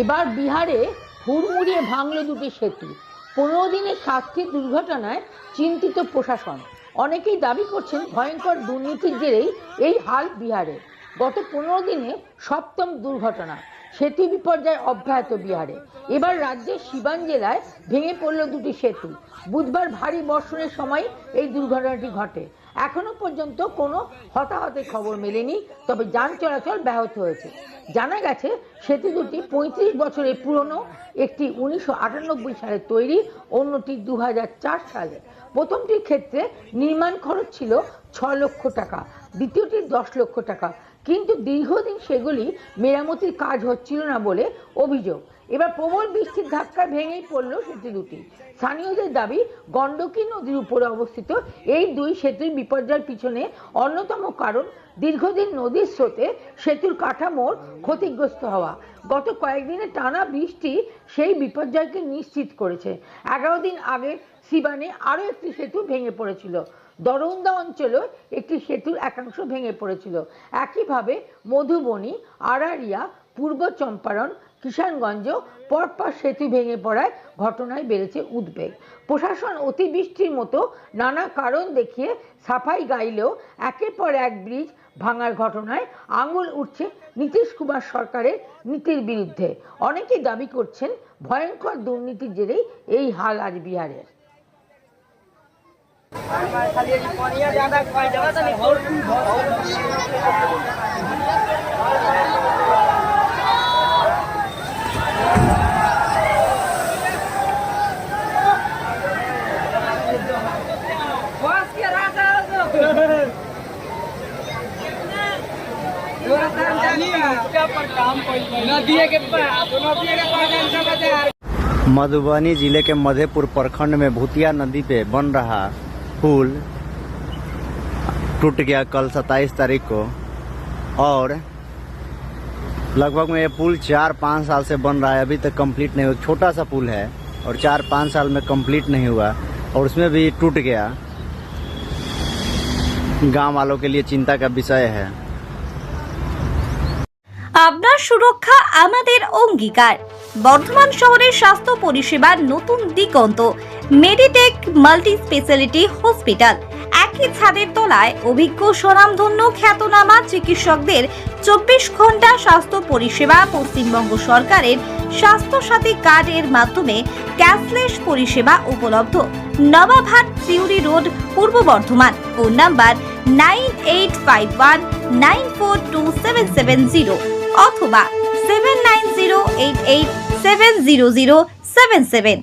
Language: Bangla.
এবার বিহারে হুড়মুড়িয়ে ভাঙল দুটি সেতু। পনেরো দিনের সাতটি দুর্ঘটনায় চিন্তিত প্রশাসন। অনেকেই দাবি করছেন ভয়ঙ্কর দুর্নীতির জেরেই এই হাল বিহারে। গত পনেরো দিনে সপ্তম দুর্ঘটনা। সেতু বিপর্যয় অব্যাহত বিহারে। এবার রাজ্যের সিবান জেলায় ভেঙে পড়ল দুটি সেতু। বুধবার ভারী বর্ষণের সময় এই দুর্ঘটনাটি ঘটে। এখনও পর্যন্ত কোনো হতাহতের খবর মেলেনি, তবে যান চলাচল ব্যাহত হয়েছে। জানা গেছে, সেতু দুটি পঁয়ত্রিশ বছরের পুরনো, একটি উনিশশো আটানব্বই সালে তৈরি, অন্যটি দু হাজার চার সালে। প্রথমটির ক্ষেত্রে নির্মাণ খরচ ছিল ছ লক্ষ টাকা, দ্বিতীয়টির দশ লক্ষ টাকা। কিন্তু দীর্ঘদিন সেগুলি মেরামতির কাজ হচ্ছিল না বলে অভিযোগ। এবার প্রবল বৃষ্টির ধাক্কায় ভেঙেই পড়ল সেতু দুটি। স্থানীয়দের দাবি গণ্ডকী নদীর উপরে অবস্থিত এই দুই সেতুর বিপর্যয়ের পিছনে অন্যতম কারণ দীর্ঘদিন নদীর স্রোতে সেতুর কাঠামোর ক্ষতিগ্রস্ত হওয়া। গত কয়েকদিনের টানা বৃষ্টি সেই বিপর্যয়কে নিশ্চিত করেছে। এগারো দিন আগে সিবানে আরও একটি সেতু ভেঙে পড়েছিল। দরৌন্দা অঞ্চলেও একটি সেতুর একাংশ ভেঙে পড়েছিল। একইভাবে মধুবনী আড়ারিয়া পূর্ব চম্পারণ কিষানগঞ্জ পরপর সেতু ভেঙে পড়ায় ঘটনায় বেড়েছে উদ্বেগ। প্রশাসন অতিবৃষ্টির মতো নানা কারণ দেখিয়ে সাফাই গাইলেও একের পর এক ব্রিজ ভাঙার ঘটনায় আঙুল উঠছে নীতিশ কুমার সরকারের নীতির বিরুদ্ধে। অনেকেই দাবি করছেন ভয়ঙ্কর দুর্নীতির জেরেই এই হাল আজ বিহারের। मधुबनी ज़िले के मधेपुर प्रखंड में भूतिया नदी पे बन रहा पुल टूट गया कल 27 तारीख को और लगभग में ये पुल चार पाँच साल से बन रहा है। अभी तक कंप्लीट नहीं हुआ। छोटा सा पुल है और चार पाँच साल में कंप्लीट नहीं हुआ और उसमें भी टूट गया। गाँव वालों के लिए चिंता का विषय है। আপনার সুরক্ষা আমাদের অঙ্গীকার। বর্ধমান শহরের স্বাস্থ্য পরিষেবার নতুন দিগন্ত মেডিটেক মাল্টি স্পেশালিটি হসপিটাল একই ছাদের তলায় অভিজ্ঞ স্বনামধন্য খ্যাতনামা চিকিৎসকদের চব্বিশ ঘণ্টা স্বাস্থ্য পরিষেবা পশ্চিমবঙ্গ সরকারের স্বাস্থ্যসাথী কার্ডের মাধ্যমে ক্যাশলেস পরিষেবা উপলব্ধ। Nababhat Suri road, Purba Bardhaman. Phone number nine eight five one nine four two seven seven zero. অথবা seven nine zero eight eight seven zero zero seven seven